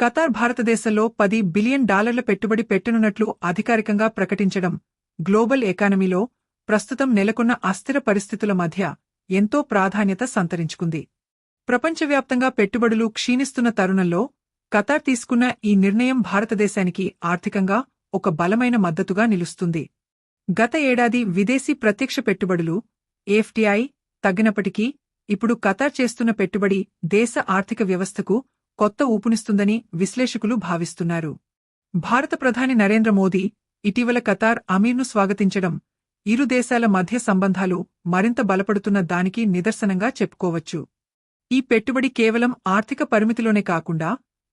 Qatar భారతదేశంలో పది billion డాలర్ల పెట్టుబడి పెట్టనున్నట్లు అధికారికంగా ప్రకటించడం గ్లోబల్ ఎకానమీలో ప్రస్తుతం నెలకొన్న అస్థిర పరిస్థితుల మధ్య ఎంతో ప్రాధాన్యత సంతరించుకుంది. ప్రపంచవ్యాప్తంగా పెట్టుబడులు క్షీణిస్తున్న తరుణంలో ఖతార్ తీసుకున్న ఈ నిర్ణయం భారతదేశానికి ఆర్థికంగా ఒక బలమైన మద్దతుగా నిలుస్తుంది. గత ఏడాది విదేశీ ప్రత్యక్ష పెట్టుబడులు ఎఫ్టీఐ తగ్గినప్పటికీ ఇప్పుడు ఖతార్ చేస్తున్న పెట్టుబడి దేశ ఆర్థిక వ్యవస్థకు కొత్త ఊపునిస్తుందని విశ్లేషకులు భావిస్తున్నారు. భారత ప్రధాని నరేంద్ర మోదీ ఇటీవల కతార్ అమీర్ను స్వాగతించడం ఇరు దేశాల మధ్య సంబంధాలు మరింత బలపడుతున్న దానికి నిదర్శనంగా చెప్పుకోవచ్చు. ఈ పెట్టుబడి కేవలం ఆర్థిక పరిమితిలోనే కాకుండా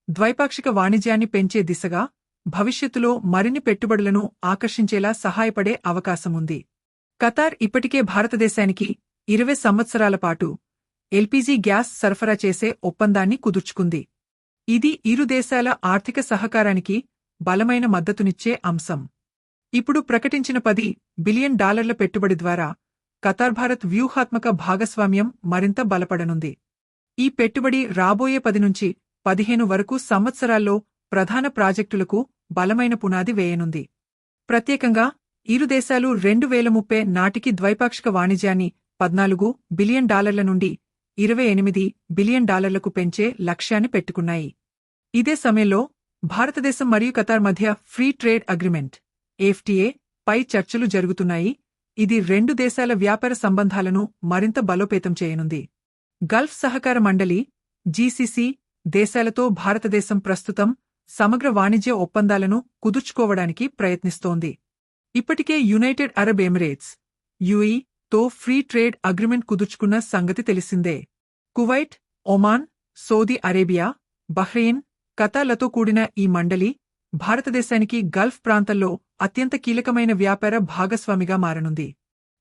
ద్వైపాక్షిక వాణిజ్యాన్ని పెంచే దిశగా భవిష్యత్తులో మరిన్ని పెట్టుబడులను ఆకర్షించేలా సహాయపడే అవకాశముంది. కతార్ ఇప్పటికే భారతదేశానికి ఇరవై సంవత్సరాల పాటు ఎల్పీజీ గ్యాస్ సరఫరా చేసే ఒప్పందాన్ని కుదుర్చుకుంది. ఇది ఇరు దేశాల ఆర్థిక సహకారానికి బలమైన మద్దతునిచ్చే అంశం. ఇప్పుడు ప్రకటించిన పది బిలియన్ డాలర్ల పెట్టుబడి ద్వారా కతార్ భారత్ వ్యూహాత్మక భాగస్వామ్యం మరింత బలపడనుంది. ఈ పెట్టుబడి రాబోయే పది నుంచి పదిహేను వరకు సంవత్సరాల్లో ప్రధాన ప్రాజెక్టులకు బలమైన పునాది వేయనుంది. ప్రత్యేకంగా ఇరు దేశాలు రెండు వేల ముప్పై నాటికి ద్వైపాక్షిక వాణిజ్యాన్ని పద్నాలుగు బిలియన్ డాలర్ల నుండి ఇరవై ఎనిమిది బిలియన్ డాలర్లకు పెంచే లక్ష్యాన్ని పెట్టుకున్నాయి. ఇదే సమయంలో భారతదేశం మరియు ఖతార్ మధ్య ఫ్రీ ట్రేడ్ అగ్రిమెంట్ ఎఫ్టీఏ పై చర్చలు జరుగుతున్నాయి. ఇది రెండు దేశాల వ్యాపార సంబంధాలను మరింత బలోపేతం చేయనుంది. గల్ఫ్ సహకార మండలి జీసీసీ దేశాలతో భారతదేశం ప్రస్తుతం సమగ్ర వాణిజ్య ఒప్పందాలను కుదుర్చుకోవడానికి ప్రయత్నిస్తోంది. ఇప్పటికే యునైటెడ్ అరబ్ ఎమిరేట్స్ యుఈ తో ఫ్రీ ట్రేడ్ అగ్రిమెంట్ కుదుర్చుకున్న సంగతి తెలిసిందే. Kuwait Oman Saudi Arabia Bahrain కతాలతో కూడిన ఈ మండలి భారతదేశానికి గల్ఫ్ ప్రాంతంలో అత్యంత కీలకమైన వ్యాపార భాగస్వామిగా మారనుంది.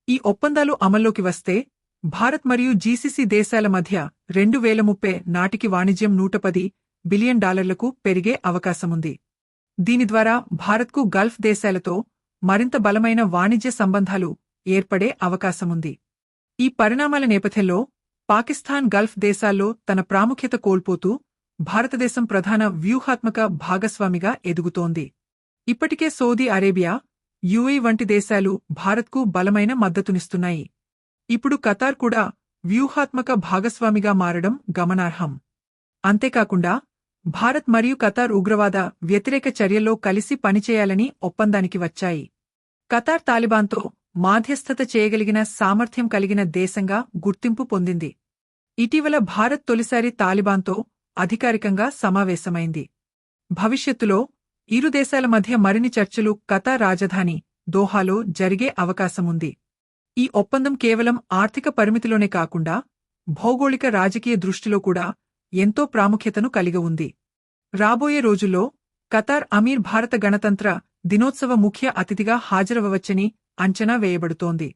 ఈ ఒప్పందాలు అమల్లోకి వస్తే భారత్ మరియు జీసీసీ దేశాల మధ్య రెండు వేల ముప్పై నాటికి వాణిజ్యం నూట పది బిలియన్ డాలర్లకు పెరిగే అవకాశముంది. దీని ద్వారా భారత్కు గల్ఫ్ దేశాలతో మరింత బలమైన వాణిజ్య సంబంధాలు ఏర్పడే అవకాశముంది. ఈ పరిణామాల నేపథ్యంలో పాకిస్తాన్ గల్ఫ్ దేశాల్లో తన ప్రాముఖ్యత కోల్పోతూ భారతదేశం ప్రధాన వ్యూహాత్మక భాగస్వామిగా ఎదుగుతోంది. ఇప్పటికే సౌదీ అరేబియా యుఏ వంటి దేశాలు భారత్కు బలమైన మద్దతునిస్తున్నాయి. ఇప్పుడు ఖతార్ కూడా వ్యూహాత్మక భాగస్వామిగా మారడం గమనార్హం. అంతేకాకుండా భారత్ మరియు ఖతార్ ఉగ్రవాద వ్యతిరేక చర్యల్లో కలిసి పనిచేయాలని ఒప్పందానికి వచ్చాయి. ఖతార్ తాలిబాన్తో మాధ్యస్థత చేయగలిగిన సామర్థ్యం కలిగిన దేశంగా గుర్తింపు పొందింది. ఇటీవల భారత్ తొలిసారి తాలిబాన్తో అధికారికంగా సమావేశమైంది. భవిష్యత్తులో ఇరు దేశాల మధ్య మరిన్ని చర్చలు కతార్ రాజధాని దోహాలో జరిగే అవకాశముంది. ఈ ఒప్పందం కేవలం ఆర్థిక పరిమితిలోనే కాకుండా భౌగోళిక రాజకీయ దృష్టిలో కూడా ఎంతో ప్రాముఖ్యతను కలిగి ఉంది. రాబోయే రోజుల్లో కతార్ అమీర్ భారత గణతంత్ర దినోత్సవ ముఖ్య అతిథిగా హాజరవవచ్చని అంచనా వేయబడుతోంది.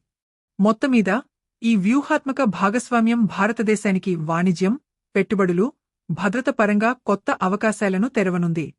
మొత్తమీద ఈ వ్యూహాత్మక భాగస్వామ్యం భారతదేశానికి వాణిజ్యం పెట్టుబడులు భద్రత పరంగా కొత్త అవకాశాలను తెరవనుంది.